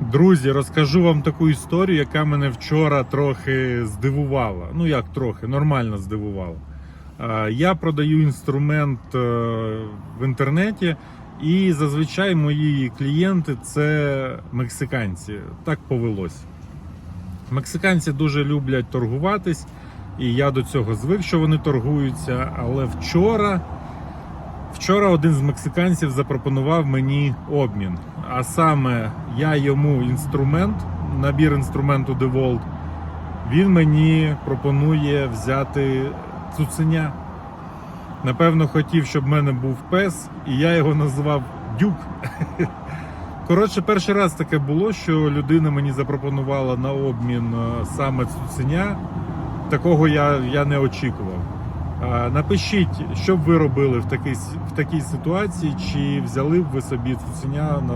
Друзі, розкажу вам таку історію, яка мене вчора трохи здивувала. Ну як трохи, нормально здивувала. Я продаю інструмент е, в інтернеті, і зазвичай мої клієнти це мексиканці. Так повелось. Мексиканці дуже люблять торгуватись, і я до цього звик, що вони торгуються. Але вчора, вчора один з мексиканців запропонував мені обмін. А саме я йому інструмент, набір інструменту DeWalt, він мені пропонує взяти цуценя. Напевно, хотів, щоб в мене був пес, і я його назвав Дюк. Коротше, перший раз таке було, що людина мені запропонувала на обмін е, саме цуценя. Такого я, я не очікував. Напишіть, що б ви робили в такій, в такій ситуації, чи взяли б ви собі цуценя на,